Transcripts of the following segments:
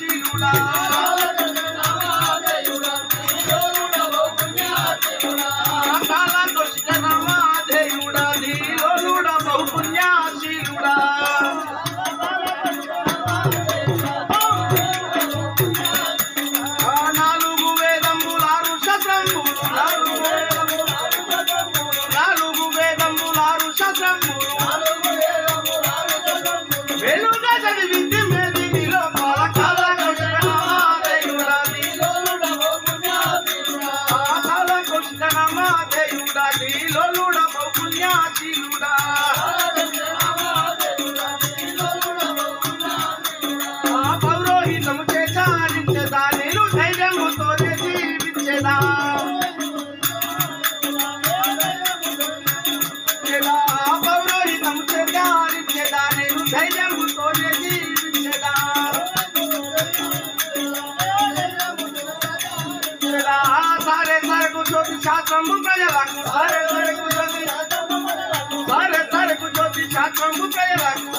పుణ్యాశీలుడా శాస్త్రము ప్రజలకు సారే సరకు జ్యోతి సారే సరకు జ్యోతి శాస్త్రము ప్రజలకు.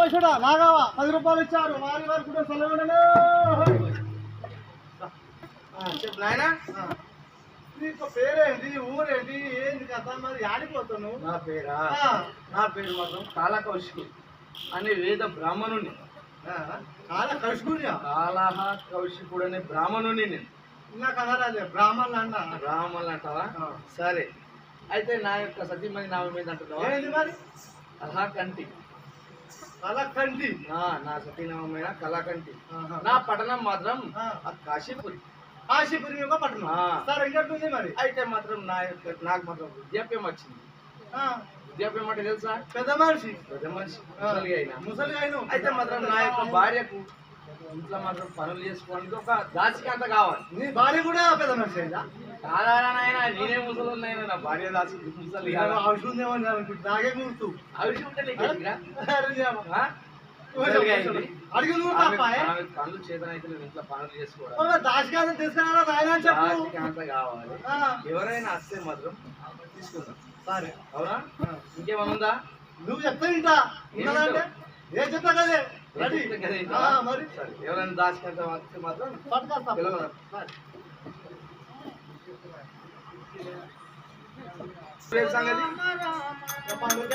చూడ నాగావా పది రూపాయలు ఇచ్చారు. వారి వారి కుటుంబం సలహా చెప్పు నాయనా. నీకు పేరేంటి? ఊరేంటి? ఏంటి కదా మరి ఆడిపోతాను. నా పేరా. నా పేరు మాత్రం కాలకౌశికు అనే వేద బ్రాహ్మణుని. చాలా కలుసుకున్నా కాలహ కౌశికుడు అనే బ్రాహ్మణుని నేను. ఇలా కదరాలే బ్రాహ్మణులు అన్న. బ్రాహ్మణులు అంటావా. సరే. అయితే నా యొక్క సతీమణి నామం మీద అంటున్నావా ఏంటి మరి కళాకంటి నా సతీనామైన కళాకంటి. నా పట్టణం మాత్రం కాశీపురి. కాశీపురి యొక్క పట్టణం. సరే ఇంకెట్టుంది మరి? అయితే మాత్రం నా యొక్క నాకు మాత్రం వృద్ధాప్యం వచ్చింది. ఆ, వృద్ధాప్యం అంటే తెలుసా? పెద్ద మనిషి. పెద్ద మనిషి. ముసలి అయినా. ముసలి అయిన అయితే మాత్రం నా యొక్క భార్యకు ఇంట్లో మాత్రం పనులు చేసుకోవడానికి ఒక దాసికి అంత కావాలి. నీ భార్య కూడా పెద్ద మనిషి అయిందా? కాదారానైనా నేనే నా భార్య దాసి ముసలి? అవసరం అనుకుంటు నాకే గుర్తు. ఉంటే. అడిగి నువ్వు తప్ప చేతనైతే ఇంట్లో పనులు చేసుకోవడం. దాశకాంతం చెప్పు. కావాలి. ఎవరైనా వస్తే మాత్రం తీసుకుందాం. సరే. అవునా? ఉందా? నువ్వు చెప్తా ఉన్నదంటే ఏ కదే. మరి. ఎవరైనా వస్తే మాత్రం పట్టుకొస్తా పిలవరా. సరే. రేపు సంగతి చెప్పండి కదా పండుగనా? ఏమో మరి బాగా ఏమో పండుగ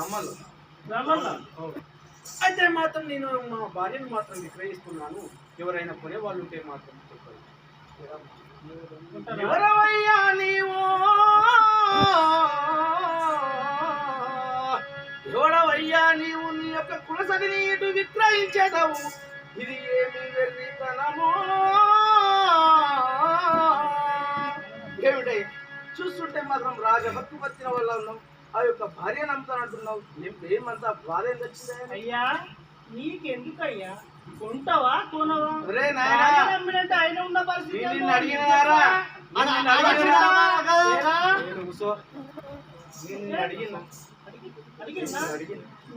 బ్రాహ్మణులు బ్రాహ్మణ అయితే మాత్రం నేను మా భార్యను మాత్రం విక్రయిస్తున్నాను. ఎవరైనా కొనే వాళ్ళు ఉంటే మాత్రం చెప్పండి. ఎవరవయ్యా నీవు? ఎవడవయ్యా నీవు? నీ యొక్క కులసదిని ఇటు విక్రయించేదవు. ఇది ఏమి వెర్రితనమో? ఏమిటయ్యా? చూస్తుంటే మాత్రం రాజభక్తి వచ్చిన వల్ల ఉన్నావు ఆ యొక్క భార్య నమ్ముతానంటున్నావు ఏమంతా బాధ ఏం వచ్చిందా అయ్యా నీకెందుకయ్యా? కొంటావా కొనవా? నమ్మినట్టు ఆయన ఉన్న పరిస్థితి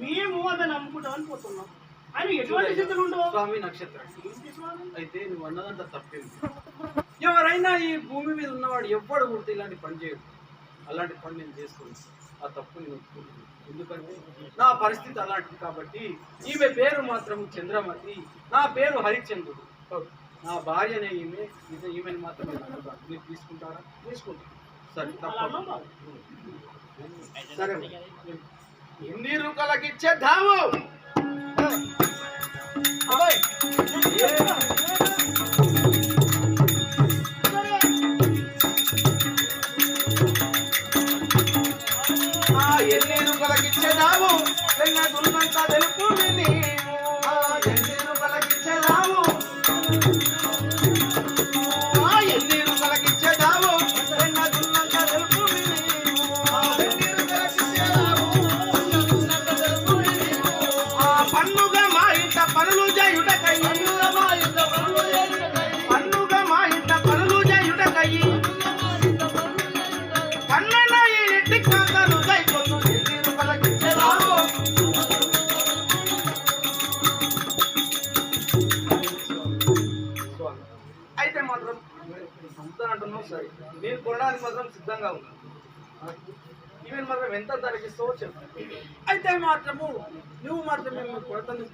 మేము అదే నమ్ముకుంటామని పోతున్నాం. ఆయన ఎటువంటి స్థితులు ఉండవు? స్వామి నక్షత్రం? అయితే నువ్వు అన్నదంతా తప్పేంది ఎవరైనా ఈ భూమి మీద ఉన్నవాడు ఎవ్వడు గుర్తు ఇలాంటి పని చేయడు. అలాంటి పని నేను చేసుకోను. ఆ తప్పు నేను ఒప్పుకుంటున్నాను. ఎందుకంటే నా పరిస్థితి అలాంటిది కాబట్టి ఈమె పేరు మాత్రం చంద్రమతి నా పేరు హరిశ్చంద్రుడు. నా భార్యనే ఈమె ఇది ఈమెను మాత్రమే మీరు తీసుకుంటారా? తీసుకుంటాను సరే తప్ప. సరే. ఎన్ని రూపాయలకి ఇచ్చేద్దాము అబ్బాయి. రూపాయలకి ఇచ్చేదాము ఎన్నదున్నంత తెలుపు నీవు అయితే మాత్రము నువ్వు మాత్రం మేము కొడతను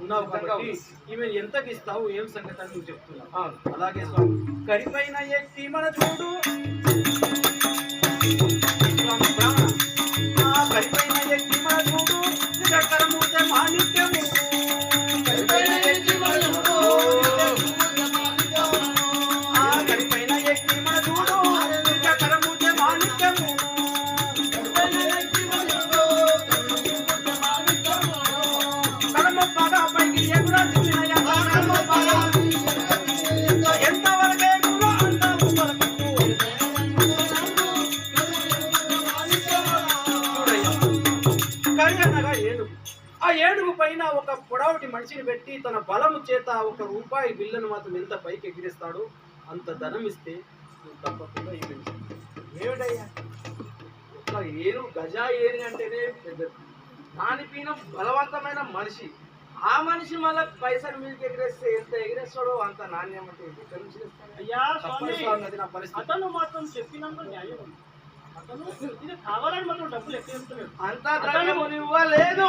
ఉన్నావు కాబట్టి ఈమె ఎంతకి ఇస్తావు? ఏం సంగతి అని నువ్వు చెప్తున్నావు. అలాగే స్వామి. కరిపైన ఎక్కి మన చూడు. కరిపైన ఎక్కి మన చూడు. నిజకరమూత మనిషిని పెట్టి తన బలము చేత ఒక రూపాయి బిల్లును మాత్రం ఎంత పైకి ఎగిరిస్తాడో అంత ధనం ఇస్తే నువ్వు తప్పకుండా ఇవ్వండి ఏమిటయ్యా? ఏను గజా ఏని అంటేనే పెద్దది దానిపైన బలవంతమైన మనిషి. ఆ మనిషి మళ్ళీ పైసలు మీకు ఎగిరేస్తే ఎంత ఎగిరేస్తాడో అంత నాణ్యం అంటే ఎక్కడి నుంచి? అయ్యా అతను మాత్రం చెప్పినంత న్యాయం. అతను ఇది కావాలని మాత్రం డబ్బులు అంత ద్రవ్యము ఇవ్వలేదు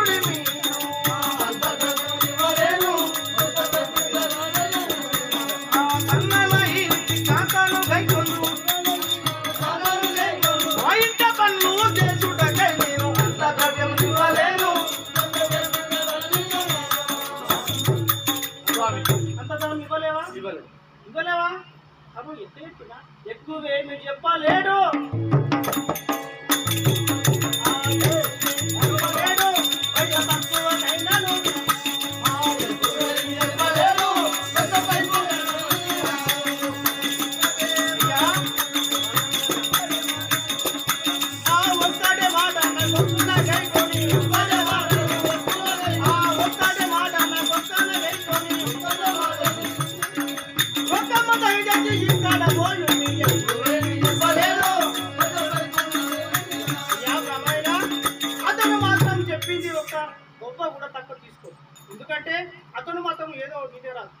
కూడా తక్కువ తీసుకో ఎందుకంటే అతను మాత్రం ఏదో నీదే రాదు.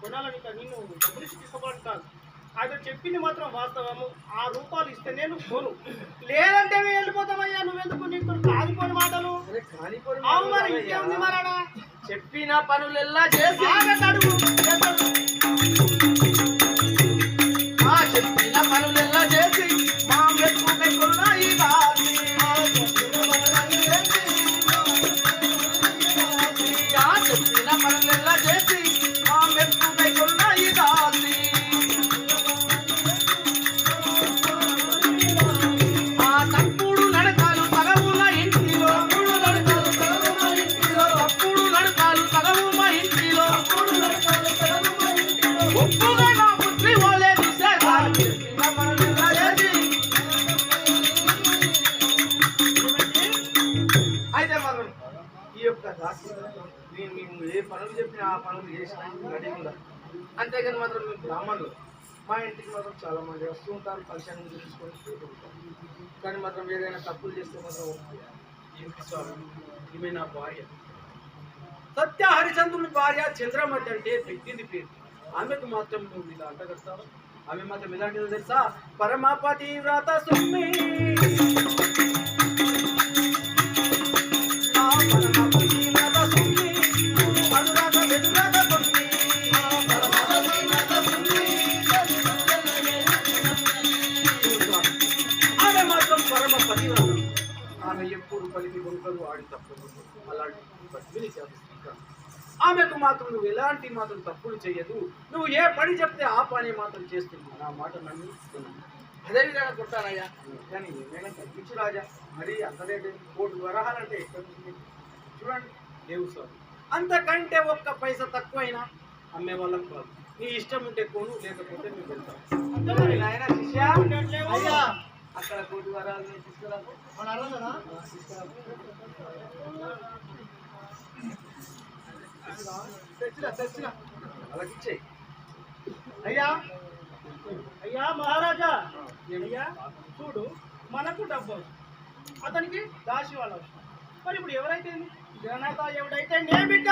కొనాలని నిన్ను డబ్బులు తీసుకోవడం కాదు. అతను చెప్పింది మాత్రం వాస్తవము. ఆ రూపాయలు ఇస్తే నేను కొను. లేదంటే మేము వెళ్ళిపోతామయ్యా నువ్వెందుకు నీకు కాలిపోని మాటలు? మరి. ఇంకేముంది మరాడా? చెప్పిన పనులెల్లా చేసి మాత్రం మా ఇంటికి మాత్రం చాలా మంది వస్తూ ఉంటారు పరిచయం తీసుకొని పోతూ కానీ మాత్రం ఏదైనా తప్పులు చేస్తే మాత్రం ఏంటి స్వామి ఈమె నా భార్య. సత్య హరిచంద్రుని భార్య చంద్రమతి అంటే పెట్టింది పేరు. ఆమెకు మాత్రం నువ్వు ఇలా అంటగడతావు? ఆమె మాత్రం ఎలాంటిదో తెలుసా? పరమాపతి వ్రత సుమ్మి. ఎప్పుడు పలికి వంకలు ఆడి తప్పులు అలాంటి పద్మిని చేస్తుంది ఆమెకు మాత్రం నువ్వు ఎలాంటి మాత్రం తప్పులు చేయదు నువ్వు ఏ పని చెప్తే ఆ పని మాత్రం చేస్తున్నావు నా మాట నన్ను అదే విధంగా కొట్టానయ్యా కానీ ఏమైనా తగ్గించు రాజా. మరి అంతలేదు కోటి వరహాలంటే చూడండి లేవు సార్. అంతకంటే ఒక్క పైసా తక్కువైనా అమ్మే వాళ్ళం కాదు. నీ ఇష్టం ఉంటే కోను లేకపోతే మేము వెళ్తాం అక్కడ కోటి వరాలు తీసుకురా మన అర్థమేనా తెచ్చినా తెచ్చినా అలాగే ఇచ్చేయి అయ్యా అయ్యా మహారాజా. అయ్యా చూడు మనకు డబ్బు. అతనికి దాసి వాళ్ళు మరి ఇప్పుడు ఎవరైతే జనత ఎవడైతే నే బిడ్డ.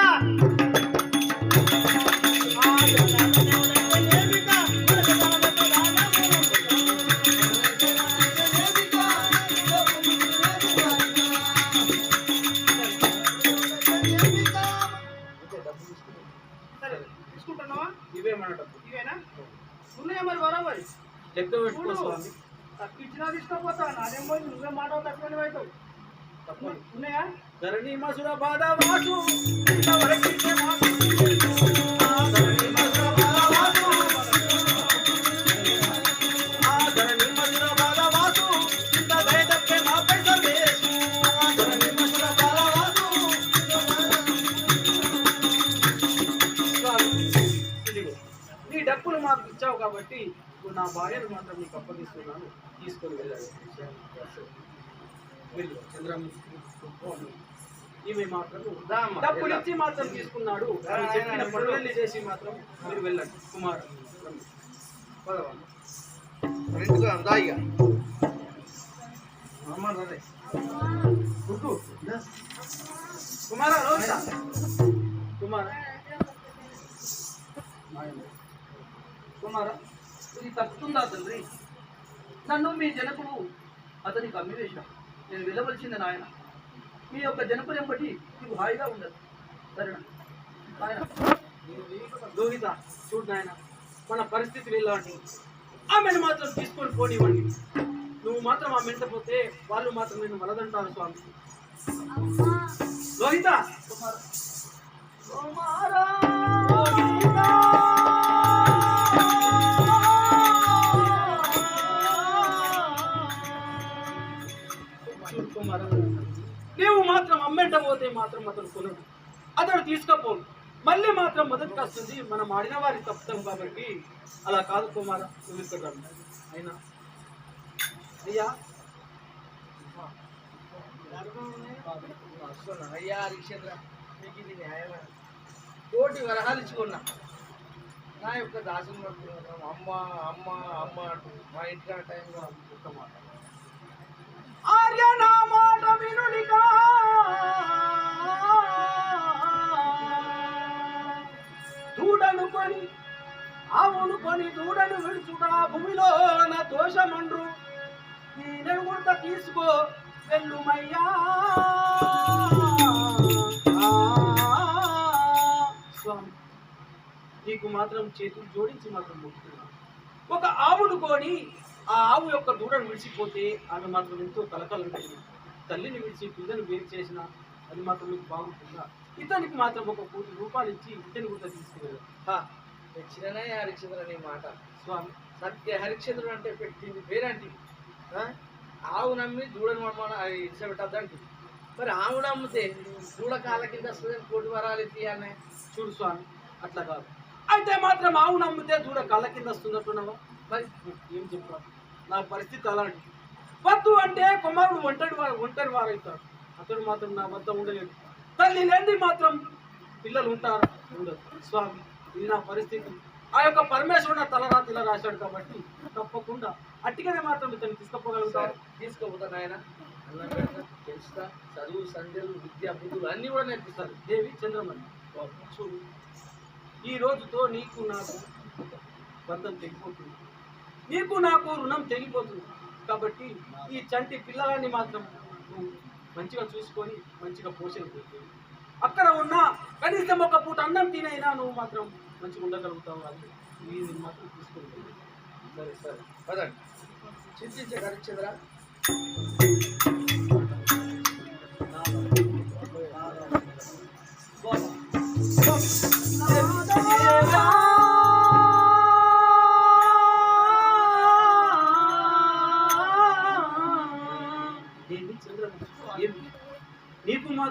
ఆ జనత ఎవడైతే వాసు స్వామి, ఇదిగో నీ డబ్బులు మాకు ఇచ్చావు కాబట్టి ఇప్పుడు నా భార్యను మాత్రం నీకు అప్పగిస్తున్నాను తీసుకొని వెళ్ళాలి. వెళ్ళు చంద్రమ్మ ఈమె మాత్రం డబ్బులు. ఇచ్చి మాత్రం తీసుకున్నాడు. చెప్పిన పనులన్నీ చేసి మాత్రం మీరు వెళ్ళండి. కుమార్ కుమార రోహిత కుమార. కుమార ఇది తప్పుతుందా తండ్రి? నన్ను మీ జనకుడు అతనికి అమ్మివేశాం నేను వెళ్ళవలసింది నాయన. మీ యొక్క జనకులు బట్టి నీకు హాయిగా ఉండదు. సరేనా? రోహిత చూడు నాయన మన పరిస్థితి వెళ్ళండి ఆమెను మాత్రం తీసుకొని పోనివ్వండి. నువ్వు మాత్రం ఆమె పోతే వాళ్ళు మాత్రం నేను వలదంటారు స్వామి. రోహిత చూడు మాత్రం పోతే మాత్రం అతను కొనడు. అతడు తీసుకపోను మళ్ళీ మాత్రం మొదటికి వస్తుంది మనం ఆడిన వారి తప్పుతాం కాబట్టి అలా కాదు కుమార నువ్వు ఇక్కడ అయినా. అయ్యా. అయ్యా హరిశ్చంద్ర మీకు ఇది న్యాయమా? కోటి వరహాలు ఇచ్చుకున్నా. నా యొక్క దాసుని అమ్మ అమ్మ అమ్మ అంటూ మా ఇంట్లో టైంలో ఒక్క మాట. భూమిలో నా దోషమండ్రు. నేనే కూడా తీసుకో వెల్లుమయ్యా స్వామి నీకు మాత్రం చేతులు జోడించి మాత్రం మొక్కుతున్నాను ఒక ఆవును కొని ఆ ఆవు యొక్క దూడను విడిచిపోతే ఆమె మాత్రం ఎంతో కలకలుంటుంది తల్లిని విడిచి పిల్లని వేరు చేసిన అది మాత్రం మీకు బాగుంటుందా? ఇతనికి మాత్రం ఒక కోటి రూపాయలు ఇచ్చి ఇతని కూడా తీసుకువెళ్ళారు నీ మాట. స్వామి దానికి హరిశ్చంద్రుడు అంటే పెట్టింది పేరంటి? ఆవు నమ్మి దూడని మమ్మల్ని అది ఇచ్చబెట్టద్దంటి మరి ఆవు నమ్మితే దూడ కాల కింద వస్తుంది కోటి వరాలు తీయాలనే చూడు స్వామి అట్లా కాదు. అయితే మాత్రం ఆవు నమ్మితే దూడ కళ్ళ కింద వస్తున్నట్టున్నావా మరి ఏం చెప్పాలి? నా పరిస్థితి అలాంటి వద్దు అంటే కుమారుడు ఒంటరి వారు ఒంటరి వారైతాడు. అతడు మాత్రం నా వద్ద ఉండలేదు తల్లి లేని మాత్రం పిల్లలు ఉంటారు? ఉండదు. స్వామి ఇది నా పరిస్థితి. ఆ యొక్క పరమేశ్వరుడు తలరాతిలా రాశాడు కాబట్టి తప్పకుండా. అట్టిగానే మాత్రం ఇతను తీసుకుపోగలుగుతారు తీసుకోపోతా నాయన. అన్నం పెడతా తెలుస్తా చదువు సంధ్యలు విద్య బుద్ధులు అన్నీ కూడా నేర్పిస్తారు దేవి చంద్రమణి. చూడు ఈ రోజుతో నీకు నాకు బంధం తెగిపోతుంది. నీకు నాకు రుణం తెగిపోతుంది. కాబట్టి ఈ చంటి పిల్లలని మాత్రం నువ్వు మంచిగా చూసుకొని మంచిగా పోషణ అక్కడ ఉన్న కనీసం ఒక పూట అన్నం తినైనా నువ్వు మాత్రం మంచిగా ఉండగలుగుతావు అది ఇది మాత్రం తీసుకుంటుంది సరే సరే. పదండి. చింతించే హరిశ్చంద్ర. ఏంటి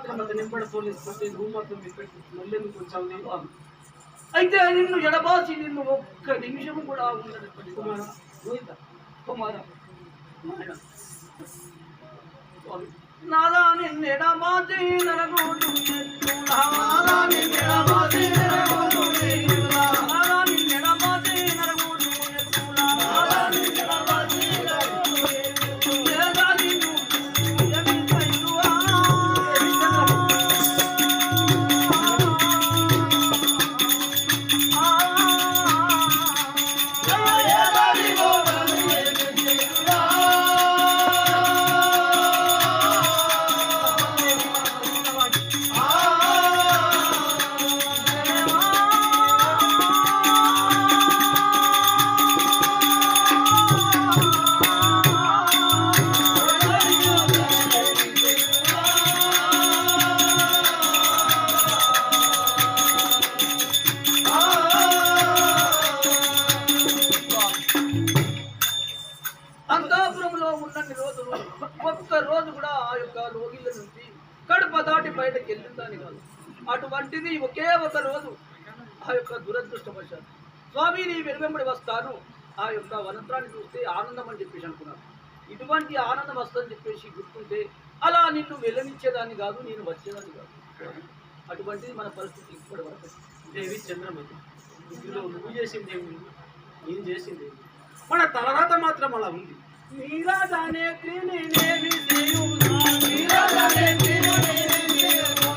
మాత్రం అతను నింపడ పోలీసుకుంటే నువ్వు మాత్రం మళ్ళీ ఎందుకు వచ్చావు నేను అయితే నిన్ను ఎడబాసి నిన్ను ఒక్క నిమిషం కూడా ఉండదు కుమార. రోహిత కుమార. నాదా నిన్ను ఎడబాసి నరగోడు నిన్ను ఎడబాసి నరగోడు. ఒక్క రోజు కూడా ఆ యొక్క రోగిల నుంచి కడుప దాటి బయటకు వెళ్ళిందని కాదు. అటువంటిది ఒకే ఒక రోజు ఆ యొక్క దురదృష్టవశాలు స్వామి నీ వెనువెంబడి వస్తాను. ఆ యొక్క వనంత్రాన్ని చూస్తే ఆనందం అని చెప్పేసి అనుకున్నాను ఇటువంటి ఆనందం వస్తుందని చెప్పేసి గుర్తుంటే అలా నిన్ను వెళ్ళనిచ్చేదాన్ని కాదు నేను వచ్చేదాన్ని కాదు. అటువంటిది మన పరిస్థితి ఇప్పటి వరకు. దేవి చంద్రమతి ఇందులో నువ్వు చేసింది ఏమి నేను చేసింది మన తలరాత మాత్రం అలా ఉంది. నీరాజానే త్రినేవి సేయునా, నీరాజానే త్రినేవి సేయునా,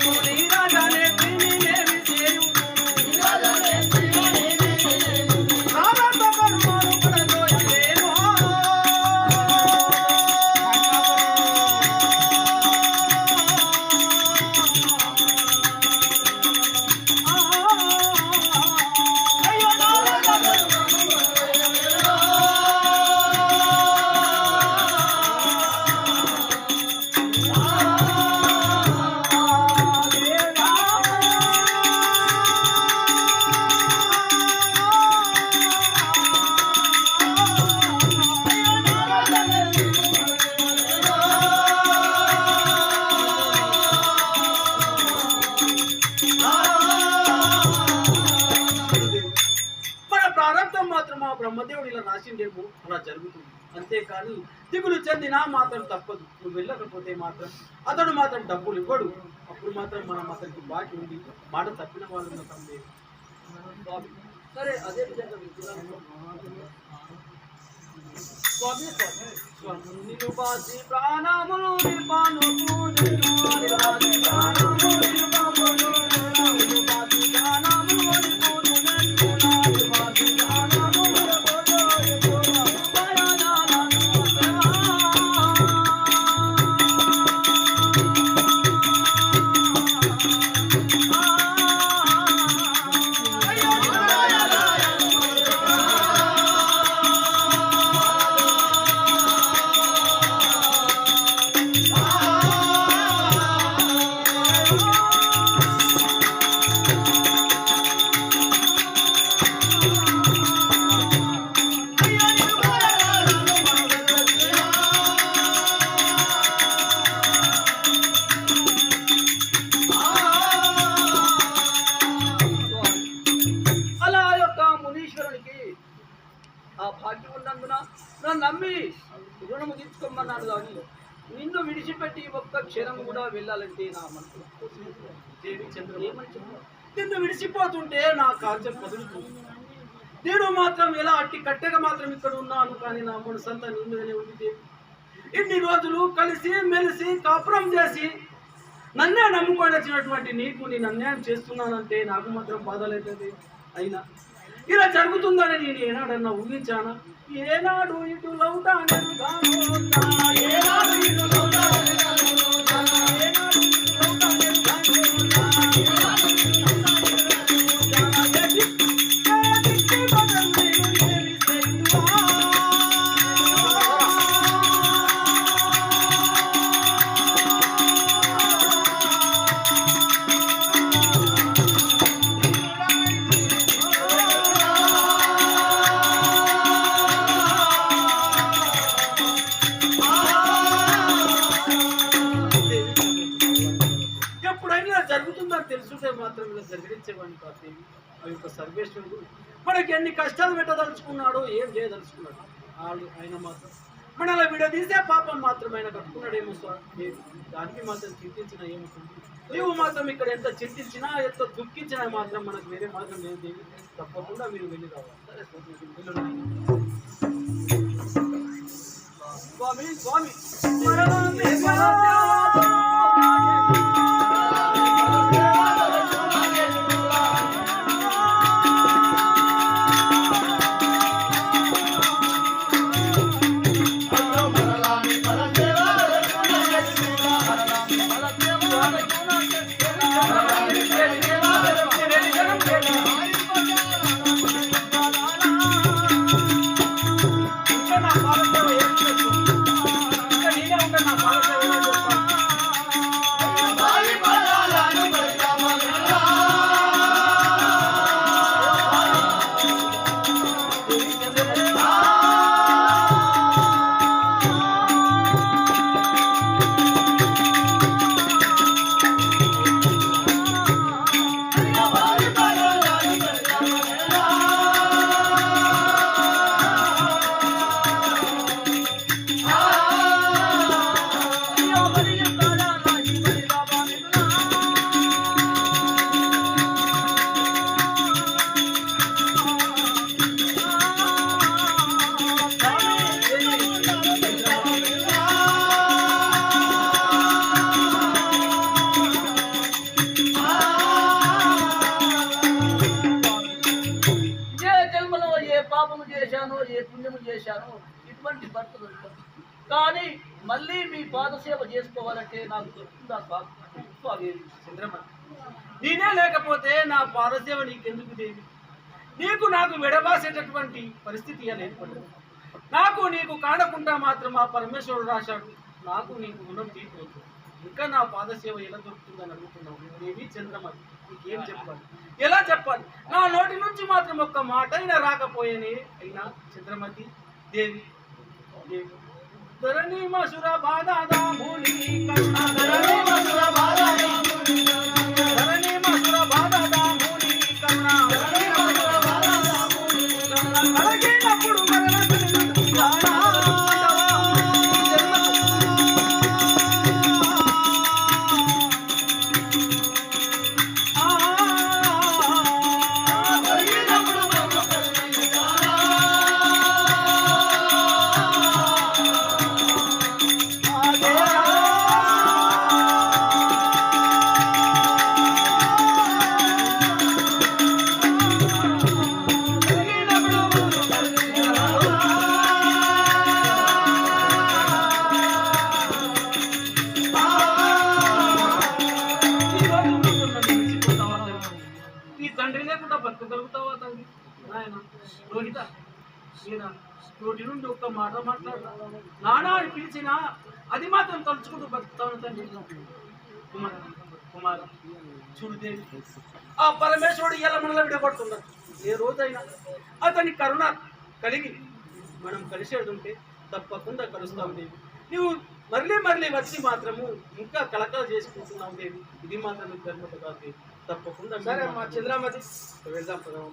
మాత్రం అతడు మాత్రం డబ్బులు ఇవ్వడు. అప్పుడు మాత్రం మనం అతనికి బాకీ ఉంది. మాట తప్పిన వాళ్ళు ఉండటం స్వామి సరే అదే విధంగా స్వామి స్వామి స్వామి బాసి ప్రాణములు దేవి చంద్ర నిన్ను విడిచిపోతుంటే నా కాల్చం కదులుతుంది. నేను మాత్రం ఎలా అట్టి కట్టెగా మాత్రం ఇక్కడ ఉన్నాను కానీ నా మనసంతా నీ మీదనే ఉంది దేవి ఇన్ని రోజులు కలిసి మెలిసి కాపురం చేసి నన్నే నమ్ముకొని వచ్చినటువంటి నీకు నేను అన్యాయం చేస్తున్నానంటే నాకు మాత్రం బాధ అయినా ఇలా జరుగుతుందని నేను ఏనాడన్నా ఊహించానా? ఏనాడు ఇటు లౌటాను ఏనాడు ఇటు లౌటాను చింతించినా యొక్క దుఃఖించినా మాత్రం మనకు వేరే మార్గం లేదు. దేవి తప్పకుండా మీరు వెళ్ళి రావాలి. సరే స్వామి, స్వామి. కానీ మళ్ళీ మీ పాదసేవ చేసుకోవాలంటే నాకు దొరుకుతుందా స్వామి? చంద్రమ్మ. నేనే లేకపోతే నా పాదసేవ నీకెందుకు దేవి? నీకు నాకు విడబాసేటటువంటి పరిస్థితి అని ఏర్పడదు? నాకు నీకు కాడకుండా మాత్రం ఆ పరమేశ్వరుడు రాశాడు. నాకు నీకు రుణం తీయకూడదు ఇంకా నా పాదసేవ ఎలా దొరుకుతుందని అడుగుతున్నావు? దేవి చంద్రమ్మ నీకేం చెప్పాలి? ఎలా చెప్పాలి? నా నోటి నుంచి మాత్రం ఒక్క మాట అయినా రాకపోయేనే అయినా చంద్రమతి దేవి ధరణి మసుర బాధాదా భూమి కరుణ ధరణి మసుర బాధాదా భూమి ధరణి మసుర బాధాదా ధరణి మసుర మరణ ఆ పరమేశ్వరుడు ఎలా మనలో విడబడుతున్నాడు ఏ రోజైనా అతని కరుణ కలిగి మనం కలిసేది ఉంటే తప్పకుండా కలుస్తాం దేవి. నువ్వు మళ్ళీ మళ్ళీ వచ్చి మాత్రము ఇంకా కలకల చేసుకుంటున్నావు దేవి. ఇది మాత్రం ధర్మత కాదు దేవి. తప్పకుండా సరే మా చంద్రమతి. వెళ్దాం పదం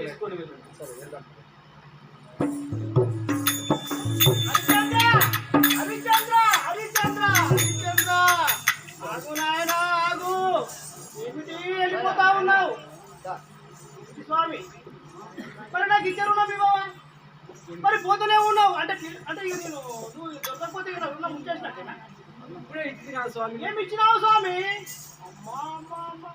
తీసుకొని వెళ్ళండి. సరే వెళ్దాం ఉన్నావు. స్వామి మరి నాకు ఇచ్చే రుణం మరి పోతూనే ఉన్నావు. అంటే అంటే ఇక నేను నువ్వు దొరకకపోతే ఇక రుణం ఇప్పుడే ఇచ్చినా స్వామి. ఏమి ఇచ్చినావు స్వామి? అమ్మా అమ్మా అమ్మా.